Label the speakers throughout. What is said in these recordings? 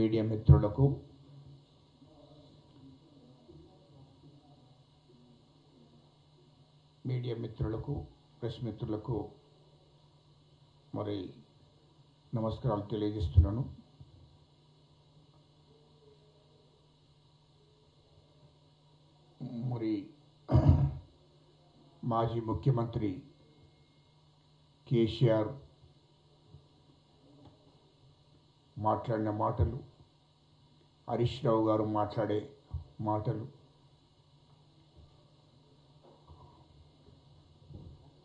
Speaker 1: Media మిత్రులకు media మిత్రులకు press మిత్రులకు మరి నమస్కారాలు తెలియజేస్తున్నాను. మరి మాజీ ముఖ్యమంత్రి కేసీఆర్ మాట్లాడిన మాటలు హరీష్ రావు గారు మాట్లాడే మాటలు.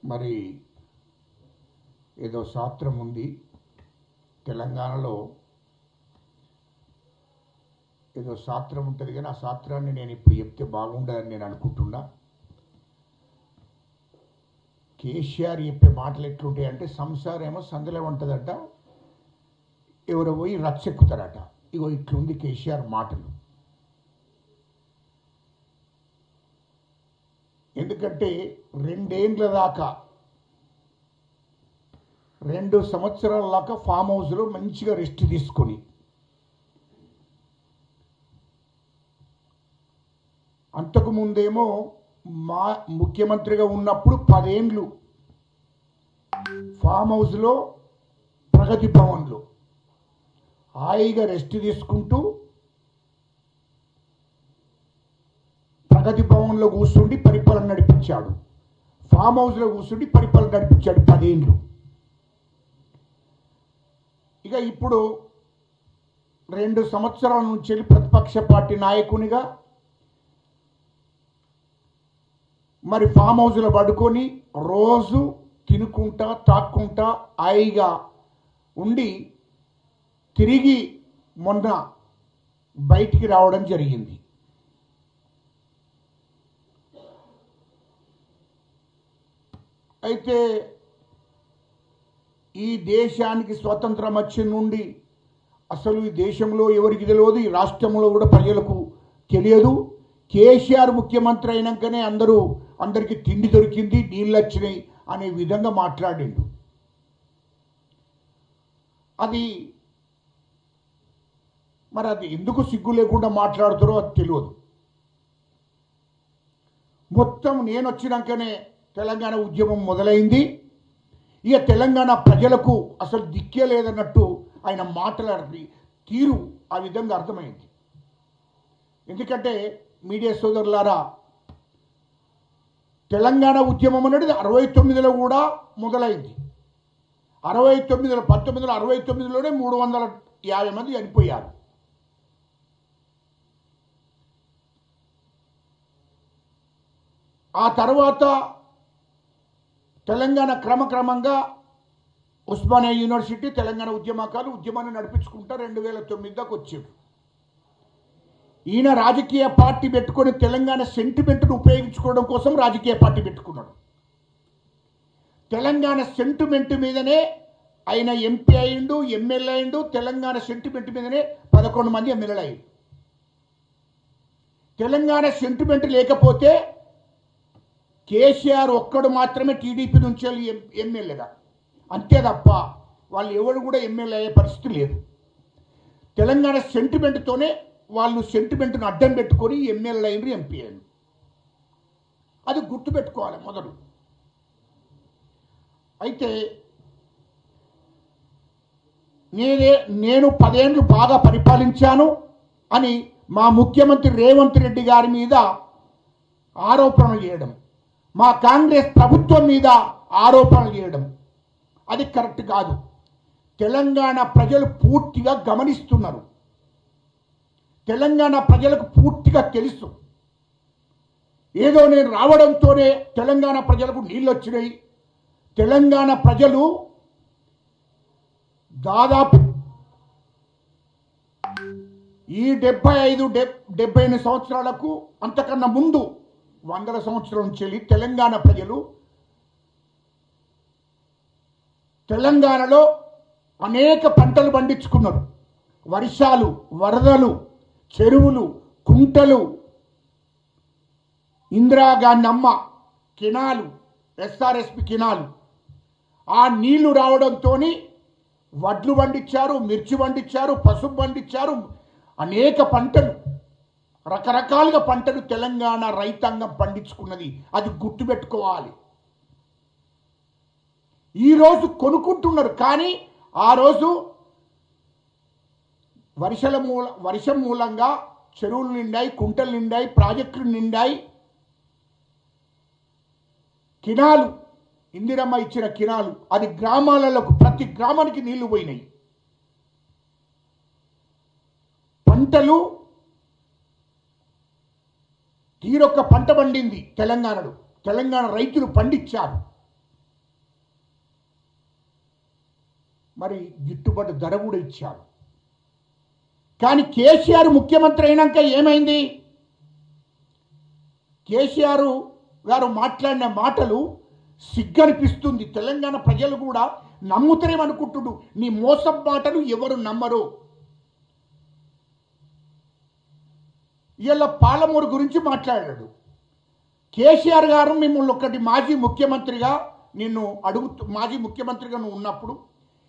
Speaker 1: మరి ఏదో శాస్త్రం ఉంది. తెలంగాణలో ఏదో శాస్త్రం ఉంటుంది కానీ ఆ శాస్త్రాన్ని నేను ఇప్పుడు చెప్తే బాగుండదని నేను అనుకుంటున్నా. కేసీఆర్ చెప్పే మాటలు ఎట్లుంటాయి అంటే సంసారం ఏమో సందులో ఉంటుందట ఎవరో పోయి రచ్చెక్కుతారట ఇగో ఇట్లుంది కేసీఆర్ మాటలు. ఎందుకంటే రెండేండ్ల దాకా రెండు సంవత్సరాల దాకా ఫామ్ హౌస్లో మంచిగా రెస్ట్ తీసుకొని అంతకుముందేమో మా ముఖ్యమంత్రిగా ఉన్నప్పుడు పదేండ్లు ఫామ్ హౌస్లో ప్రగతి భవన్లో. హాయిగా రెస్ట్ తీసుకుంటూ ప్రగతి భవన్లో కూర్చుండి పరిపాలన నడిపించాడు. ఫామ్ హౌస్లో కూర్చుండి పరిపాలన నడిపించాడు పదేళ్ళు ఇక ఇప్పుడు రెండు సంవత్సరాల నుంచి వెళ్ళి ప్రతిపక్ష పార్టీ నాయకునిగా మరి ఫామ్ హౌస్లో పడుకొని రోజు తినుకుంటా తాక్కుంటా హాయిగా ఉండి తిరిగి మొన్న బయటికి రావడం జరిగింది. అయితే ఈ దేశానికి స్వతంత్రం వచ్చిన నుండి అసలు ఈ దేశంలో ఎవరికి తెలియదు ఈ రాష్ట్రంలో కూడా ప్రజలకు తెలియదు. కేసీఆర్ ముఖ్యమంత్రి అయినాకనే అందరూ అందరికీ తిండి దొరికింది నీళ్ళు వచ్చినాయి అనే విధంగా మాట్లాడిండు. అది మరి అది ఎందుకు సిగ్గు లేకుండా మాట్లాడుతారో అది తెలియదు. మొత్తం నేను వచ్చినాకనే తెలంగాణ ఉద్యమం మొదలైంది. ఇక తెలంగాణ ప్రజలకు అసలు దిక్కే లేదన్నట్టు ఆయన మాట్లాడి తీరు ఆ విధంగా అర్థమైంది. ఎందుకంటే మీడియా సోదరులారా తెలంగాణ ఉద్యమం అనేది అరవై తొమ్మిదిలో కూడా మొదలైంది. అరవై తొమ్మిదిలో పంతొమ్మిది వందల అరవై తొమ్మిదిలోనే మూడు వందల యాభై మంది చనిపోయారు. ఆ తర్వాత తెలంగాణ క్రమక్రమంగా ఉస్మానియా యూనివర్సిటీ తెలంగాణ ఉద్యమకాలు ఉద్యమాన్ని నడిపించుకుంటా రెండు వేల తొమ్మిది దాకా వచ్చాడు. ఈయన రాజకీయ పార్టీ పెట్టుకొని తెలంగాణ సెంటిమెంట్ను ఉపయోగించుకోవడం కోసం రాజకీయ పార్టీ పెట్టుకున్నాడు. తెలంగాణ సెంటిమెంట్ మీదనే ఆయన ఎంపీ అయిండు ఎమ్మెల్యే అయిండు తెలంగాణ సెంటిమెంట్ మీదనే పదకొండు మంది ఎమ్మెల్యేలు అయ్యిండు. తెలంగాణ సెంటిమెంట్ లేకపోతే కేసీఆర్ ఒక్కడు మాత్రమే టీడీపీ నుంచి వెళ్ళి ఎమ్మెల్యేగా అంతే తప్ప వాళ్ళు ఎవరు కూడా ఎమ్మెల్యే అయ్యే పరిస్థితి లేదు. తెలంగాణ సెంటిమెంట్తోనే వాళ్ళు సెంటిమెంట్ను అడ్డం పెట్టుకొని ఎమ్మెల్యే అయినరు ఎంపీ అయినరు. అది గుర్తుపెట్టుకోవాలి మొదలు. అయితే నేనే నేను పదేళ్ళు బాగా పరిపాలించాను అని మా ముఖ్యమంత్రి రేవంత్ రెడ్డి గారి మీద ఆరోపణలు చేయడం. మా కాంగ్రెస్ ప్రభుత్వం మీద ఆరోపణలు చేయడం. అది కరెక్ట్ కాదు. తెలంగాణ ప్రజలు పూర్తిగా గమనిస్తున్నారు. తెలంగాణ ప్రజలకు పూర్తిగా తెలుసు. ఏదో నేను రావడంతోనే తెలంగాణ ప్రజలకు నీళ్ళు వచ్చినాయి. తెలంగాణ ప్రజలు దాదాపు ఈ డెబ్బై ఐదు డెబ్ డెబ్బై ఎనిమిది సంవత్సరాలకు అంతకన్నా ముందు వందల సంవత్సరం నుంచి వెళ్ళి తెలంగాణ ప్రజలు తెలంగాణలో అనేక పంటలు పండించుకున్నారు. వర్షాలు వరదలు చెరువులు కుంటలు ఇందిరాగాంధీ అమ్మ కినాలు ఎస్ఆర్ఎస్పి కినాలు ఆ నీళ్ళు రావడంతో వడ్లు పండించారు మిర్చి పండించారు పసుపు పండించారు అనేక పంటలు. రకరకాలుగా పంటలు తెలంగాణ రైతాంగం పండించుకున్నది. అది గుర్తుపెట్టుకోవాలి. ఈరోజు కొనుక్కుంటున్నారు కానీ ఆ రోజు వర్షల మూల వర్షం మూలంగా చెరువులు నిండాయి కుంటలు నిండాయి ప్రాజెక్టులు నిండాయి. కినాలు ఇందిరమ్మ ఇచ్చిన కినాలు అది గ్రామాలకు ప్రతి గ్రామానికి నీళ్ళు పోయినాయి. పంటలు తీరొక్క పంట పండింది తెలంగాణలో. తెలంగాణ రైతులు పండించారు. మరి గిట్టుబాటు ధర కూడా ఇచ్చారు. కానీ కేసీఆర్ ముఖ్యమంత్రి అయినాక ఏమైంది? కేసీఆర్ గారు మాట్లాడిన మాటలు సిగ్గనిపిస్తుంది. తెలంగాణ ప్రజలు కూడా నమ్ముతారేమనుకుంటుడు నీ మోసం మాటలు ఎవరు నమ్మరు. ఇలా పాలమూరు గురించి మాట్లాడాడు. కేసీఆర్ గారు మిమ్మల్ని ఒకటి మాజీ ముఖ్యమంత్రిగా నిన్ను అడుగు మాజీ ముఖ్యమంత్రిగా నువ్వు ఉన్నప్పుడు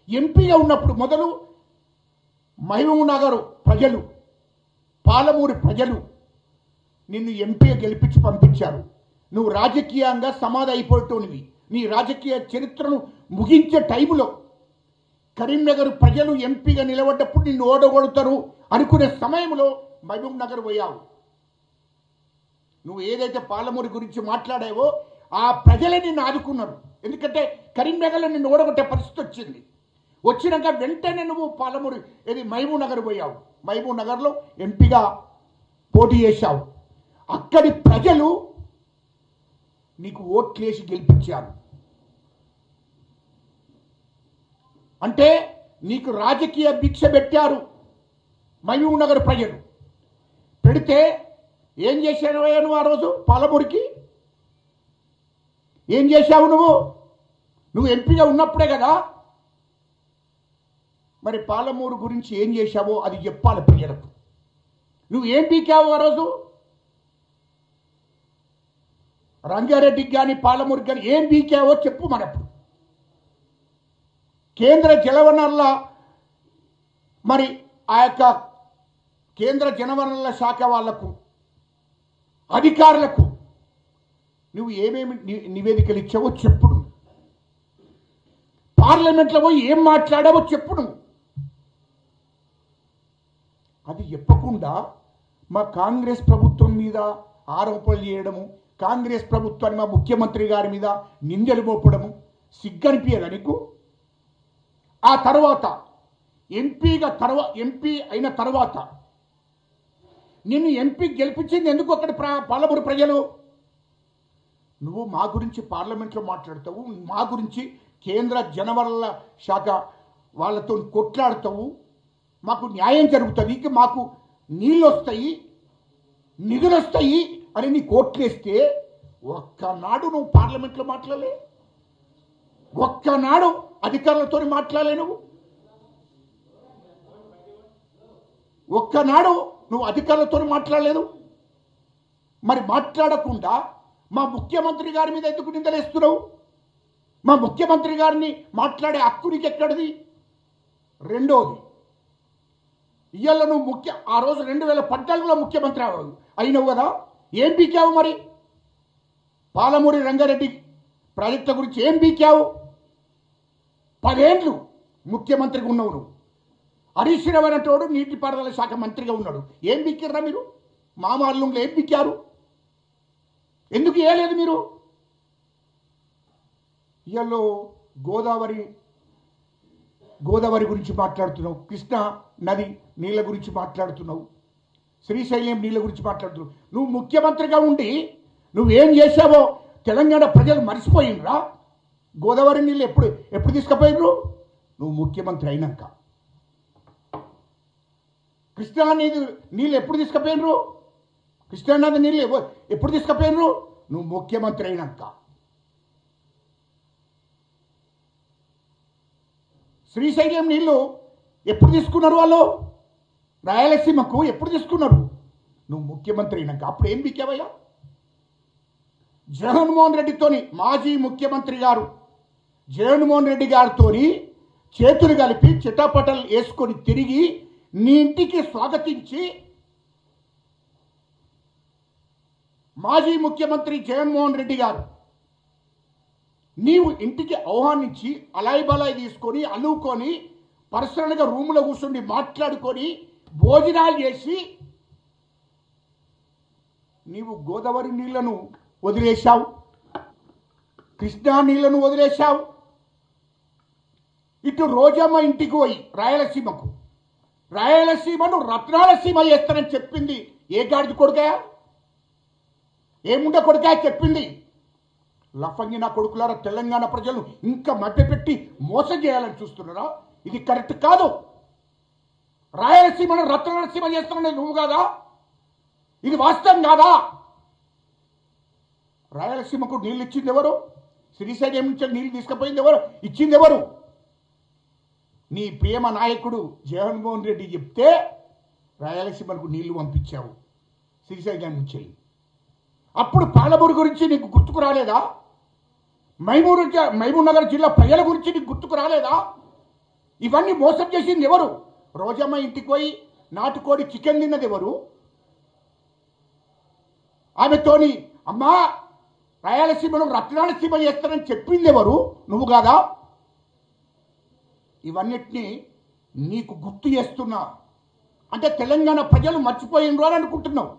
Speaker 1: ఎంపీగా ఉన్నప్పుడు మొదలు మహబూబ్నగర్ ప్రజలు పాలమూరి ప్రజలు నిన్ను ఎంపీగా గెలిపించి పంపించారు. నువ్వు రాజకీయంగా సమాధి అయిపోయేటోనివి. నీ రాజకీయ చరిత్రను ముగించే టైంలో కరీంనగర్ ప్రజలు ఎంపీగా నిలబడ్డప్పుడు నిన్ను ఓడగొడతారు అనుకునే సమయంలో మహబూబ్ నగర్ పోయావు నువ్వు ఏదైతే పాలమూరి గురించి మాట్లాడావో ఆ ప్రజలే నిన్ను ఆదుకున్నారు. ఎందుకంటే కరీంనగర్లో నిన్ను ఓడగొట్టే పరిస్థితి వచ్చింది. వచ్చినాక వెంటనే నువ్వు పాలమూరి ఏది మహబూబ్ నగర్ పోయావు. మహబూబ్ నగర్లో ఎంపీగా పోటీ చేశావు. అక్కడి ప్రజలు నీకు ఓట్లేసి గెలిపించారు. అంటే నీకు రాజకీయ భిక్ష పెట్టారు మహబూబ్ నగర్ ప్రజలు. పెడితే ఏం చేశాను నువ్వు ఆ రోజు? పాలమూరికి. ఏం చేశావు నువ్వు? నువ్వు ఎంపీగా ఉన్నప్పుడే కదా? మరి పాలమూరు గురించి ఏం చేశావో అది చెప్పాలి ప్రజలకు నువ్వు ఏం పీకావు ఆ రోజు? రంగారెడ్డికి కానీ పాలమూరికి కానీ ఏం పీకావో చెప్పు మనప్పుడు. కేంద్ర జలవనరుల మరి ఆ యొక్క కేంద్ర జనవనరుల శాఖ వాళ్ళకు అధికారులకు నువ్వు ఏమేమి ని- నివేదికలు ఇచ్చావో చెప్పుడు పార్లమెంట్లో పోయి ఏం మాట్లాడావో చెప్పు నువ్వు. అది చెప్పకుండా మా కాంగ్రెస్ ప్రభుత్వం మీద ఆరోపణలు చేయడము కాంగ్రెస్ ప్రభుత్వాన్ని మా ముఖ్యమంత్రి గారి మీద నిందలు మోపడము సిగ్గనిపించదా నీకు? ఆ తర్వాత ఎంపీగా తర్వా ఎంపీ అయిన తర్వాత నిన్ను ఎంపీ గెలిపించింది ఎందుకు అక్కడ ప్ర పాలమూరు ప్రజలు? నువ్వు మా గురించి పార్లమెంట్లో మాట్లాడతావు మా గురించి కేంద్ర జనవరుల శాఖ వాళ్ళతో కొట్లాడతావు. మాకు న్యాయం జరుగుతుంది ఇక మాకు నీళ్ళు వస్తాయి నిధులు వస్తాయి అని నీ కోట్లేస్తే ఒక్కనాడు నువ్వు పార్లమెంట్లో మాట్లాడలే. ఒక్కనాడు అధికారులతో మాట్లాడలే నువ్వు. ఒక్కనాడు నువ్వు అధికారులతో మాట్లాడలేదు? మరి మాట్లాడకుండా మా ముఖ్యమంత్రి గారి మీద ఎందుకు నిందలేస్తున్నావు? మా ముఖ్యమంత్రి గారిని మాట్లాడే హక్కు నీకు ఎక్కడిది రెండోది ఇవాళ నువ్వు ముఖ్య ఆ రోజు రెండు వేల పద్నాలుగులో ముఖ్యమంత్రి అవ్వవు అయినవు కదా? ఏం పీకావు మరి? పాలమూరి రంగారెడ్డి ప్రాజెక్టు గురించి ఏం పీకావు? పదేండ్లు ముఖ్యమంత్రికి ఉన్నావు నువ్వు. హరీష్ తోడు నీటిపారుదల శాఖ మంత్రిగా ఉన్నాడు. ఏం బిక్కిర్రా మీరు? మామార్లంలో ఏం బిక్కారు? ఎందుకు వేయలేదు మీరు? ఇవాళ గోదావరి గోదావరి గురించి మాట్లాడుతున్నావు. కృష్ణ నది నీళ్ళ గురించి మాట్లాడుతున్నావు. శ్రీశైలం నీళ్ళ గురించి మాట్లాడుతున్నావు. నువ్వు ముఖ్యమంత్రిగా ఉండి నువ్వేం చేశావో తెలంగాణ ప్రజలు మర్చిపోయినరా? గోదావరి నీళ్ళు ఎప్పుడు ఎప్పుడు తీసుకుపోయినరు? నువ్వు ముఖ్యమంత్రి అయినాక. కృష్ణా నది నీళ్ళు ఎప్పుడు తీసుకుపోయినరు? కృష్ణానది నీళ్ళు ఎప్పుడు తీసుకుపోయినరు? నువ్వు ముఖ్యమంత్రి అయినాక. శ్రీశైలం నీళ్ళు ఎప్పుడు తీసుకున్నారు వాళ్ళు? రాయలసీమకు ఎప్పుడు తీసుకున్నారు? నువ్వు ముఖ్యమంత్రి అయినాక. అప్పుడు ఏం బిక్కావయ్యా జగన్మోహన్ రెడ్డితోని మాజీ ముఖ్యమంత్రి గారు జగన్మోహన్ రెడ్డి గారితోని చేతులు కలిపి చిటాపటలు వేసుకొని తిరిగి నీ ఇంటికి స్వాగతించి మాజీ ముఖ్యమంత్రి జగన్మోహన్ రెడ్డి గారు నీవు ఇంటికి ఆహ్వానించి అలాయి బలాయి తీసుకొని అల్లుకొని పర్సనల్గా రూమ్లో కూర్చుండి మాట్లాడుకొని భోజనాలు చేసి నీవు గోదావరి నీళ్ళను వదిలేశావు కృష్ణా నీళ్ళను వదిలేశావు. ఇటు రోజమ్మ ఇంటికి పోయి రాయలసీమకు రాయలసీమను రత్నాలసీమ చేస్తానని చెప్పింది ఏ గాడిది కొడుకా? ఏముండే కొడుకా చెప్పింది? లఫంగి నా కొడుకులారా తెలంగాణ ప్రజలు ఇంకా మభ్యపెట్టి మోసం చేయాలని చూస్తున్నారా? ఇది కరెక్ట్ కాదు. రాయలసీమను రత్నాలసీమ చేస్తానని నువ్వు కాదా? ఇది వాస్తవం కాదా? రాయలసీమకు నీళ్ళు ఇచ్చింది ఎవరు? శ్రీశైలం నుంచి నీళ్ళు తీసుకుపోయింది ఎవరు? ఇచ్చింది ఎవరు? నీ ప్రేమ నాయకుడు జగన్మోహన్ రెడ్డి చెప్తే రాయలసీమకు నీళ్ళు పంపించావు. శ్రీశైలం నుంచి అప్పుడు పాలమూరు గురించి నీకు గుర్తుకు రాలేదా? మైమూరు జ- నగర్ జిల్లా ప్రజల గురించి నీకు గుర్తుకు రాలేదా? ఇవన్నీ మోసం చేసింది ఎవరు? రోజమ్మ ఇంటికి పోయి నాటుకోడి చికెన్ తిన్నది ఎవరు? ఆమెతోని అమ్మా రాయలసీమను రత్నాలసీమ చేస్తానని చెప్పింది ఎవరు? నువ్వు కాదా? ఇవన్నిటినీ నీకు గుర్తు చేస్తున్నా. అంటే తెలంగాణ ప్రజలు మర్చిపోయిండ్రు అని అనుకుంటున్నావు.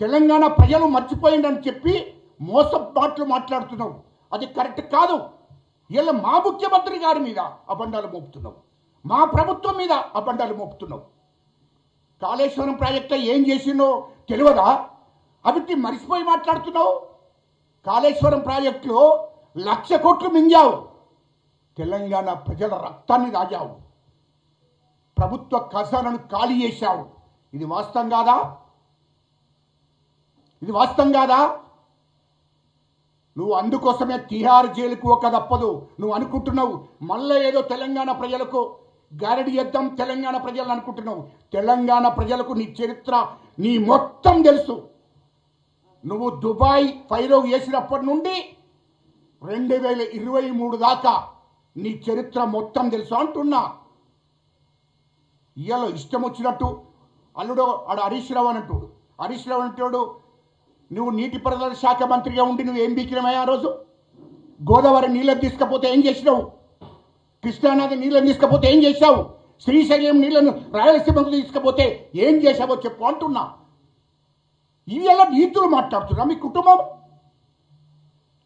Speaker 1: తెలంగాణ ప్రజలు మర్చిపోయిందని చెప్పి మోసం మాటలు మాట్లాడుతున్నావు. అది కరెక్ట్ కాదు. ఇలా మా ముఖ్యమంత్రి గారి మీద అబండాలు మోపుతున్నావు. మా ప్రభుత్వం మీద అబండాలు మోపుతున్నావు. కాళేశ్వరం ప్రాజెక్టు ఏం చేసిందో తెలియదా? అవిటి మరిసిపోయి మాట్లాడుతున్నావు. కాళేశ్వరం ప్రాజెక్టులో లక్ష కోట్లు మింగావు. తెలంగాణ ప్రజల రక్తాన్ని దాగావు ప్రభుత్వ ఖజానాను ఖాళీ చేశావు. ఇది వాస్తవం కాదా? ఇది వాస్తవం కాదా? నువ్వు అందుకోసమే తిహార్ జైలుకు ఒక తప్పదు. నువ్వు అనుకుంటున్నావు మళ్ళీ ఏదో తెలంగాణ ప్రజలకు గారడి చేద్దాం తెలంగాణ ప్రజలు అనుకుంటున్నావు. తెలంగాణ ప్రజలకు నీ చరిత్ర నీ మొత్తం తెలుసు. నువ్వు దుబాయ్ ఫైలో వేసినప్పటి నుండి రెండు వేల ఇరవై మూడు దాకా నీ చరిత్ర మొత్తం తెలుసు అంటున్నా. ఇవాళ ఇష్టం వచ్చినట్టు అల్లుడు ఆడు హరీష్ రావు అంటాడు. హరీష్ రావు అంటాడు నువ్వు నీటిపారుదల శాఖ మంత్రిగా ఉండి నువ్వు ఏం బీకినమయ్యా ఆ రోజు? గోదావరి నీళ్ళని తీసుకపోతే ఏం చేసినావు? కృష్ణానది నీళ్ళని తీసుకపోతే ఏం చేశావు? శ్రీశైలం నీళ్ళను రాయలసీమకు తీసుకపోతే ఏం చేశావో చెప్పు అంటున్నా. ఇవాళ నీతులు మాట్లాడుతున్నా మీ కుటుంబం?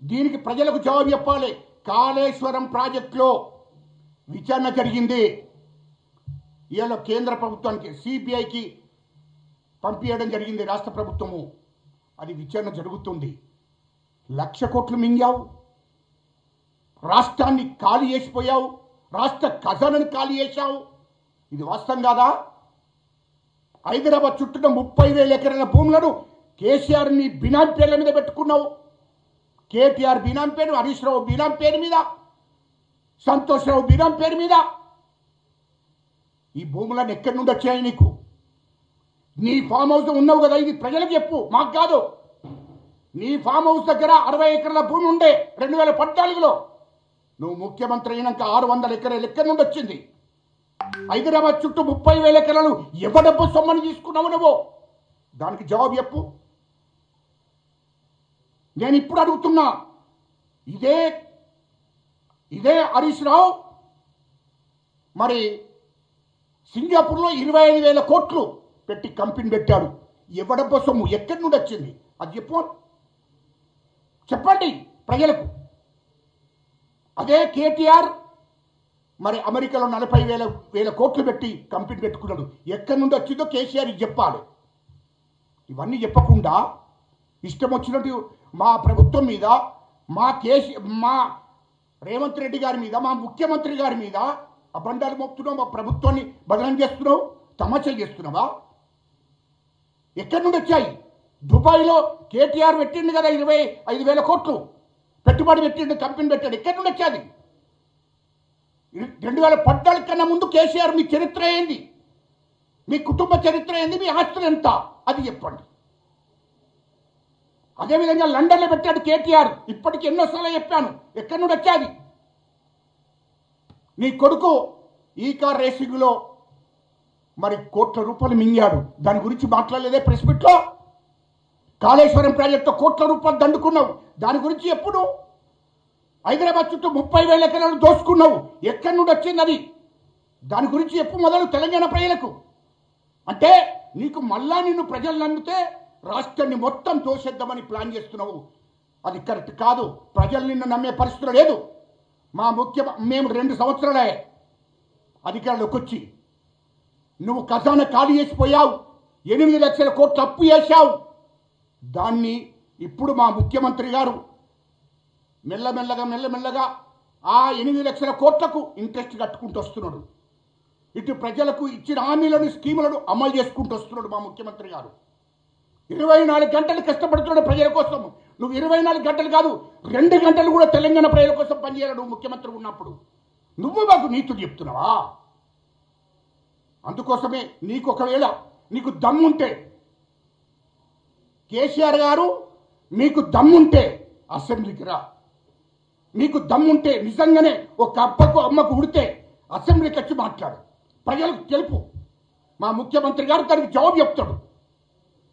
Speaker 1: దీనికి ప్రజలకు జవాబు చెప్పాలి. కాళేశ్వరం ప్రాజెక్టులో విచారణ జరిగింది. ఇవాళ కేంద్ర ప్రభుత్వానికి సిబిఐకి పంపించడం జరిగింది రాష్ట్ర ప్రభుత్వము. అది విచారణ జరుగుతుంది. లక్ష కోట్లు మింగావు. రాష్ట్రాన్ని ఖాళీ చేసిపోయావు. రాష్ట్ర ఖజానాని ఖాళీ చేశావు. ఇది వాస్తవం కాదా? హైదరాబాద్ చుట్టూ ముప్పై వేల ఎకరాల భూములను కేసీఆర్ని బినాం పేర్ల మీద పెట్టుకున్నావు. కేటీఆర్ బినాం పేరు హరీష్ రావు బినాం పేరు మీద సంతోష్ రావు బినాం పేరు మీద. ఈ భూములను ఎక్కడి నుండి వచ్చాయి నీకు? నీ ఫామ్ హౌస్ ఉన్నావు కదా ఇది ప్రజలకు చెప్పు మాకు కాదు. నీ ఫామ్ హౌస్ దగ్గర అరవై ఎకరాల భూమి ఉండే రెండు వేల పద్నాలుగులో. నువ్వు ముఖ్యమంత్రి అయినాక ఆరు వందల ఎకరాలు ఎక్కడి నుండి వచ్చింది? హైదరాబాద్ చుట్టూ ముప్పై వేల ఎకరాలు ఎవడబ్బు సొమ్మని తీసుకున్నావు నువ్వు? దానికి జవాబు చెప్పు. నేను ఇప్పుడు అడుగుతున్నా. ఇదే ఇదే హరీష్ రావు. మరి సింగపూర్లో ఇరవై ఐదు వేల కోట్లు పెట్టి కంపెనీ పెట్టాడు. ఎవడబ్బ సొమ్ము? ఎక్కడి నుండి వచ్చింది? అది చెప్పు. చెప్పండి ప్రజలకు. అదే కేటీఆర్ మరి అమెరికాలో నలభై వేల వేల కోట్లు పెట్టి కంపెనీ పెట్టుకున్నాడు. ఎక్కడి నుండి వచ్చిందో కేసీఆర్ చెప్పాలి. ఇవన్నీ చెప్పకుండా ఇష్టం వచ్చినట్టు మా ప్రభుత్వం మీద మా కేసీ మా రేవంత్ రెడ్డి గారి మీద మా ముఖ్యమంత్రి గారి మీద అబండాలు మోపుతున్నావు మా ప్రభుత్వాన్ని బదనం చేస్తున్నావు తమాషా చేస్తున్నావా? ఎక్కడి నుండి వచ్చాయి? దుబాయ్లో కేటీఆర్ పెట్టిండు కదా ఇరవై ఐదు వేల కోట్లు. పెట్టుబడి పెట్టిండు కంపెనీ పెట్టాడు. ఎక్కడి నుండి వచ్చాది? రెండు వేల పద్నాలుగు కన్నా ముందు కేసీఆర్ మీ చరిత్ర ఏంది? మీ కుటుంబ చరిత్ర ఏంది? మీ ఆస్తులు ఎంత? అది చెప్పండి. అదేవిధంగా లండన్లో పెట్టాడు కేటీఆర్. ఇప్పటికి ఎన్నోసార్లు చెప్పాను. ఎక్కడి నుండి వచ్చాది? నీ కొడుకు ఈ కార్ రేసింగ్లో మరి కోట్ల రూపాయలు మింగాడు. దాని గురించి మాట్లాడలేదే ప్రెస్ మీట్లో? కాళేశ్వరం ప్రాజెక్టు కోట్ల రూపాయలు దండుకున్నావు. దాని గురించి ఎప్పుడు? హైదరాబాద్ చుట్టూ ముప్పై వేల ఎకరాలు దోసుకున్నావు. ఎక్కడి నుండి వచ్చింది అది? దాని గురించి ఎప్పుడు మొదలు తెలంగాణ ప్రజలకు? అంటే నీకు మళ్ళా నిన్ను ప్రజలు నమ్మితే రాష్ట్రాన్ని మొత్తం తోసేద్దామని ప్లాన్ చేస్తున్నావు. అది కరెక్ట్ కాదు. ప్రజలు నిన్ను నమ్మే పరిస్థితులు లేదు. మా ముఖ్య మేము రెండు సంవత్సరాలే అధికారులకు వచ్చి నువ్వు ఖజానా ఖాళీ చేసిపోయావు ఎనిమిది లక్షల కోట్లు అప్పు చేశావు. దాన్ని ఇప్పుడు మా ముఖ్యమంత్రి గారు మెల్లమెల్లగా మెల్లమెల్లగా ఆ ఎనిమిది లక్షల కోట్లకు ఇంట్రెస్ట్ కట్టుకుంటూ వస్తున్నాడు. ఇటు ప్రజలకు ఇచ్చిన హామీలను స్కీములను అమలు చేసుకుంటూ వస్తున్నాడు మా ముఖ్యమంత్రి గారు. ఇరవై నాలుగు గంటలు కష్టపడుతున్నాడు ప్రజల కోసం. నువ్వు ఇరవై నాలుగు గంటలు కాదు రెండు గంటలు కూడా తెలంగాణ ప్రజల కోసం పనిచేయాలి నువ్వు ముఖ్యమంత్రి ఉన్నప్పుడు. నువ్వు మాకు నీతులు చెప్తున్నావా? అందుకోసమే నీకు ఒకవేళ నీకు దమ్ముంటే కేసీఆర్ గారు మీకు దమ్ముంటే అసెంబ్లీకి రా. మీకు దమ్ముంటే నిజంగానే ఒక అప్పకు అమ్మకు ఉడితే అసెంబ్లీకి వచ్చి మాట్లాడు. ప్రజలకు తెలుపు. మా ముఖ్యమంత్రి గారు దానికి జవాబు చెప్తాడు.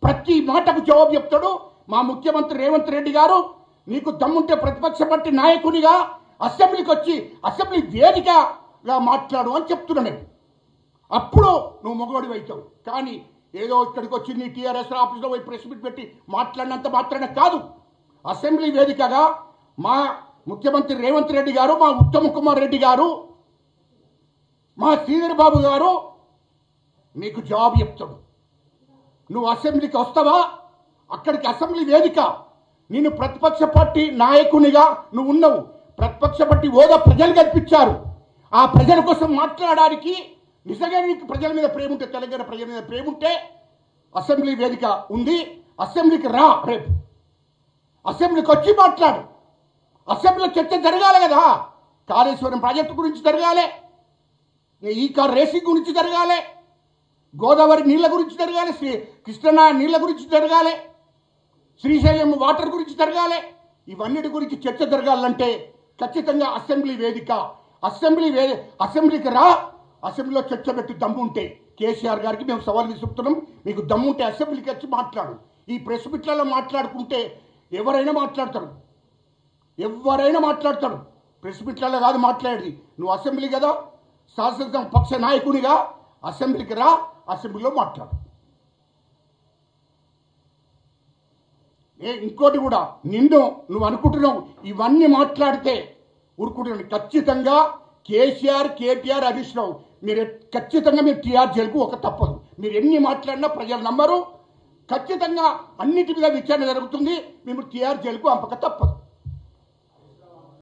Speaker 1: ప్రతి మాటకు జవాబు చెప్తాడు మా ముఖ్యమంత్రి రేవంత్ రెడ్డి గారు. నీకు దమ్ముంటే ప్రతిపక్ష పార్టీ నాయకునిగా అసెంబ్లీకి వచ్చి అసెంబ్లీ వేదికగా మాట్లాడు అని చెప్తున్నా నేను. అప్పుడు నువ్వు మొగవాడి అవుతావు. కానీ ఏదో ఇక్కడికి వచ్చి నీ టీఆర్ఎస్ ఆఫీస్లో పోయి ప్రెస్ మీట్ పెట్టి మాట్లాడినంత మాత్రమే కాదు. అసెంబ్లీ వేదికగా మా ముఖ్యమంత్రి రేవంత్ రెడ్డి గారు మా ఉత్తమ్ కుమార్ రెడ్డి గారు మా శ్రీధర్ బాబు గారు నీకు జవాబు చెప్తాడు. నువ్వు అసెంబ్లీకి వస్తావా? అక్కడికి అసెంబ్లీ వేదిక. నేను ప్రతిపక్ష పార్టీ నాయకునిగా నువ్వు ఉన్నావు. ప్రతిపక్ష పార్టీ హోదా ప్రజలు కల్పించారు. ఆ ప్రజల కోసం మాట్లాడడానికి నిజంగా నీకు ప్రజల మీద ప్రేమ ఉంటే తెలంగాణ ప్రజల మీద ప్రేమ ఉంటే అసెంబ్లీ వేదిక ఉంది. అసెంబ్లీకి రా రేపు. అసెంబ్లీకి వచ్చి మాట్లాడు. అసెంబ్లీలో చర్చ జరగాలి కదా. కాళేశ్వరం ప్రాజెక్టు గురించి జరగాలి. ఈ కార్ రేసింగ్ గురించి జరగాలి. గోదావరి నీళ్ళ గురించి జరగాలి శ్రీ కృష్ణ నీళ్ళ గురించి జరగాలి శ్రీశైలం వాటర్ గురించి జరగాలి ఇవన్నిటి గురించి చర్చ జరగాలంటే ఖచ్చితంగా అసెంబ్లీ వేదిక అసెంబ్లీ వే అసెంబ్లీకి రా అసెంబ్లీలో చర్చ పెట్టి దమ్ముంటే కేసీఆర్ గారికి మేము సవాల్ విసుపుతున్నాం మీకు దమ్ముంటే అసెంబ్లీకి వచ్చి మాట్లాడు. ఈ ప్రెస్ మీట్లలో మాట్లాడుకుంటే ఎవరైనా మాట్లాడతారు. ఎవరైనా మాట్లాడతారు. ప్రెస్ మీట్లలో కాదు మాట్లాడేది. నువ్వు అసెంబ్లీ కదా శాసనసభ పక్ష నాయకునిగా అసెంబ్లీకి రా అసెంబ్లీలో మాట్లాడు. ఏ ఇంకోటి కూడా నిన్ను నువ్వు అనుకుంటున్నావు ఇవన్నీ మాట్లాడితే ఊరుకుంటున్నాను ఖచ్చితంగా కేసీఆర్ కేటీఆర్ హరీష్ రావు మీరు ఖచ్చితంగా మీరు టీఆర్ జైలుకు ఒక తప్పదు. మీరు ఎన్ని మాట్లాడినా ప్రజలు నమ్మరు. ఖచ్చితంగా అన్నిటి మీద విచారణ జరుగుతుంది. మేము టీఆర్ జైలుకు అంపక తప్పదు.